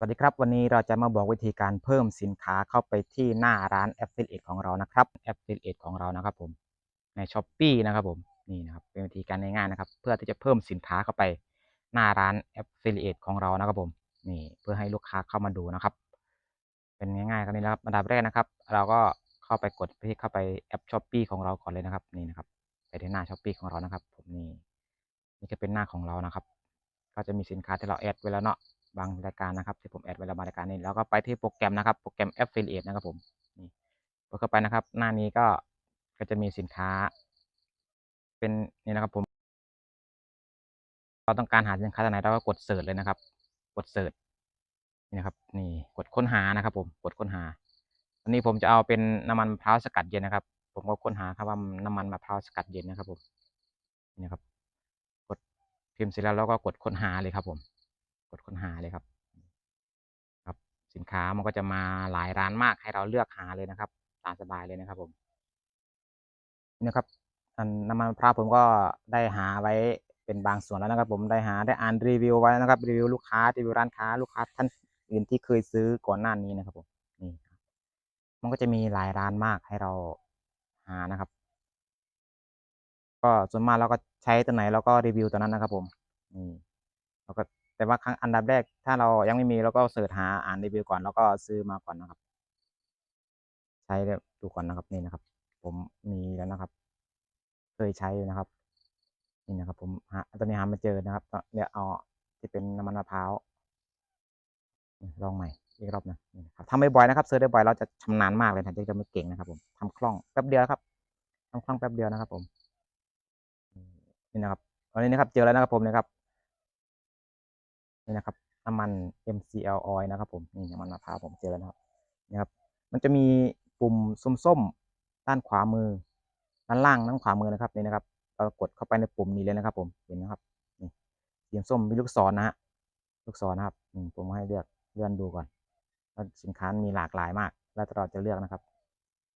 สวัสดีครับ วันนี้เราจะมาบอกวิธีการเพิ่มสินค้าเข้าไปที่หน้าร้าน Affiliate ของเรานะครับ Affiliate ของเรานะครับผมใน s h อ p e e นะครับผมนี่นะครับเป็นวิธีการง่ายๆนะครับ เพื่อที่จะเพิ่มสินค้าเข้าไปหน้าร้าน Affiliate ของเรานะครับผมนี่เพื่อให้ลูกค้าเข้ามาดูนะครับ เป็นง่ายๆครับนี่นะครับอันดับแรกนะครับ เราก็เข้าไปกดที่เข้าไปแอป s h อ p e e ของเราก่อนเลยนะครับนี่นะครับไปที่หน้า s h อ p e e ของเรานะครับ ผมนี่นี่จะเป็นหน้าของเรานะครับ ก็จะมีสินค้าที่เราแอดไว้แล้วเนาะ บางรายการนะครับที่ผมแอดไว้แล้วบางรายการนี้แล้วก็ไปที่โปรแกรมนะครับโปรแกรม Affiliate นะครับผมนี่กดเข้าไปนะครับ หน้านี้ก็ก็จะมีสินค้า เป็นนี่นะครับผม เราต้องการหาสินค้าตัวไหนเราก็กดเสิร์ชเลยนะครับ กดเสิร์ชนี่นะครับ นี่กดค้นหานะครับ ผมกดค้นหาอันนี้ผมจะเอาเป็นน้ำมันมะพร้าวสกัดเย็นนะครับ ผมก็ค้นหาคำว่าน้ำมันมะพร้าวสกัดเย็นนะครับผมนี่นะครับ กดพิมพ์เสร็จแล้วเราก็กดค้นหาเลยครับผม กดค้นหาเลยครับ ครับ สินค้ามันก็จะมาหลายร้านมากให้เราเลือกหาเลยนะครับ ตามสบายเลยนะครับ ผมนี่ครับอันน้ำมันพร้าผมก็ได้หาไว้เป็นบางส่วนแล้วนะครับ ผมได้หาได้อ่านรีวิวไว้นะครับ รีวิวลูกค้ารีวิวร้านค้าลูกค้าท่านอื่นที่เคยซื้อก่อนหน้านี้นะครับผมนี่มันก็จะมีหลายร้านมากให้เราหานะครับ ก็ส่วนมากเราก็ใช้ตัวไหนเราก็รีวิวตัวนั้นนะครับ ผมนี่เราก็ แต่ว่าครั้งอันดับแรกถ้าเรายังไม่มีเราก็เสิร์ชหาอ่านรีวิวก่อนแล้วก็ซื้อมาก่อนนะครับ ใช้ดูก่อนนะครับนี่นะครับ ผมมีแล้วนะครับ เคยใช้นะครับ นี่นะครับ ผมหาตอนนี้หาไม่เจอนะครับเดี๋ยวเอาที่เป็นน้ำมันมะพร้าวลองใหม่อีกรอบนะนี่นะครับทำบ่อยๆนะครับเซิร์ชบ่อยๆเราจะชำนาญมากเลยนะจะไม่เก่งนะครับ ผมทำคล่องแป๊บเดียวครับทำคล่องแป๊บเดียวนะครับ ผมนี่นะครับตอนนี้นะครับ เจอแล้วนะครับผมนะครับ นี่นะครับน้ำมัน MCL oil นะครับผมนี่น้ำมันมะพร้าวผมเจอแล้วนะครับนะครับ มันจะมีปุ่มส้มๆด้านขวามือ ด้านล่างด้านขวามือนะครับนี่นะครับเรากดเข้าไปในปุ่มนี้เลยนะครับ ผมเห็นนะครับนี่สีส้มมีลูกศรนะฮะลูกศรนะครับผมให้เลือกเลื่อนดูก่อนว่าสินค้ามีหลากหลายมาก แล้วเราจะเลือกนะครับ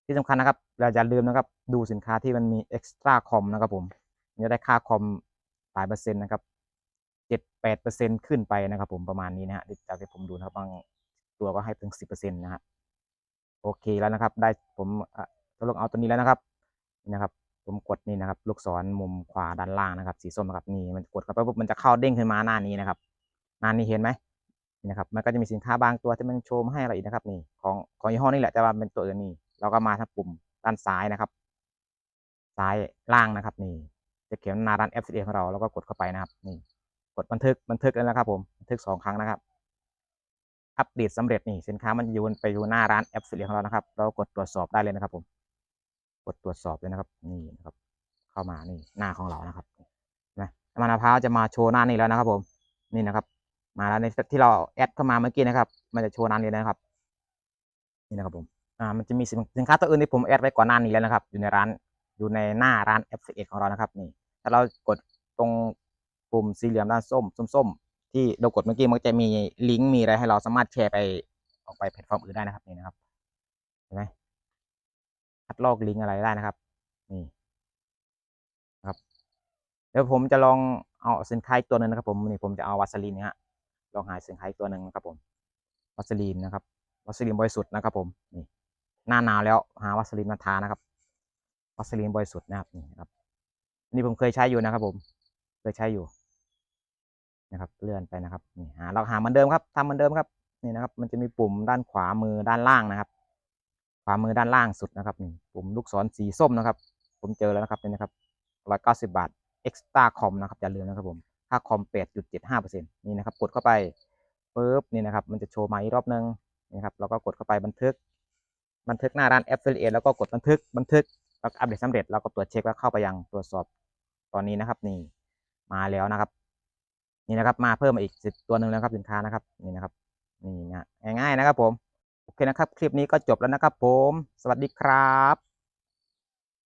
ที่สำคัญนะครับ เราจะลืมนะครับ ดูสินค้าที่มันมีเอ็กซ์ตร้าคอมนะครับผมจะได้ค่าคอมหลายเปอร์เซ็นต์นะครับ แปดเปอร์เซ็นขึ้นไปนะครับผมประมาณนี้นะฮะจากที่ผมดูนะครับบางตัวก็ให้ถึงสิบเปอร์เซ็นต์นะฮะโอเคแล้วนะครับ ได้ผมทดลองเอาตัวนี้แล้วนะครับนี่นะครับ ผมกดนี่นะครับ ลูกศรมุมขวาด้านล่างนะครับ สีส้มนะครับนี่มันกดเข้าไปปุ๊บมันจะเข้าเด้งขึ้นมาหน้านี้นะครับหน้านี้เห็นไหมนี่นะครับ มันก็จะมีสินค้าบางตัวที่มันโชว์มาให้เราอีกนะครับ นี่ของของยี่ห้อนี้แหละแต่ว่าเป็นตัวอื่นนี่เราก็มาทางปุ่มด้านซ้ายนะครับ ซ้ายล่างนะครับ นี่จะเขียนนาร้าน f อ a ของเราแล้วก็กดเข้าไปนะครับ นี่ ดบันทึกบันทึกแล้วนะครับผมบันทึกสองครั้งนะครับ อัปเดตสำเร็จนี่สินค้ามันอยู่ไปอยู่หน้าร้าน f อ a ของเรานะครับ เรากดตรวจสอบได้เลยนะครับผม กดตรวจสอบเลยนะครับ นี่นะครับ เข้ามานี่หน้าของเรานะครับนะน้ำมันมะพร้าวจะมาโชว์หน้านี้แล้วนะครับ ผม นี่นะครับ มาแล้วในที่เราแอดเข้ามาเมื่อกี้นะครับ มันจะโชว์หน้านี้นะครับ นี่นะครับผมอ่ามันจะมีสินค้าตัวอื่นที่ผมแอดไว้ก่อนหน้านี้แล้วนะครับ อยู่ในร้านอยู่ในหน้าร้าน f อ a ของเรานะครับ นี่ถ้าเรากดตรง ปุ่มสี่เหลี่ยมด้านส้มส้มๆที่เรากดเมื่อกี้มันจะมีลิงก์มีอะไรให้เราสามารถแชร์ไปออกไปแพลตฟอร์มอื่นได้นะครับนี่นะครับเห็นไหมคัดลอกลิงก์อะไรได้นะครับนี่ครับเดี๋ยวผมจะลองเอาสินค้าตัวหนึ่งนะครับ ผมนี่ผมจะเอาวัสลีนนะฮะลองหาสินค้าตัวหนึ่งนะครับผมวัสลีนนะครับวัสลีนบริสุทธิ์นะครับ ผมนี่หน้าหนาวแล้วหาวัสลีนมาทานะครับวัสลีนบริสุทธิ์นะครับนี่นะครับนี่ผมเคยใช้อยู่นะครับ ผมเคยใช้อยู่ นะครับ เลื่อนไปนะครับนี่หาเราหาเหมือนเดิมครับทำเหมือนเดิมครับนี่นะครับ มันจะมีปุ่มด้านขวามือด้านล่างนะครับ ขวามือด้านล่างสุดนะครับนี่ปุ่มลูกศรสีส้มนะครับ ผมเจอแล้วนะครับนี่นะครับร้อยเก้าสิบาท extra com นะครับอย่าลืมนะครับผมค่าคอมแปดจุดเจ็ดห้าเปอร์เซ็นต์นี่นะครับ กดเข้าไปปุ๊บนี่นะครับ มันจะโชว์มาอีกรอบนึงนี่ครับเราก็กดเข้าไปบันทึก บันทึกหน้าร้าน affiliate แล้วก็กดบันทึกบันทึกแล้วอัปเดตสำเร็จแล้วก็ตรวจเช็คแล้วเข้าไปยังตรวจสอบตอนนี้นะครับ นี่มาแล้วนะครับ นี่นะครับ มาเพิ่มมาอีกสิบตัวหนึ่งแล้วครับสินค้านะครับนี่นะครับนี่นะง่ายๆนะครับผมโอเคนะครับ คลิปนี้ก็จบแล้วนะครับผม สวัสดีครับ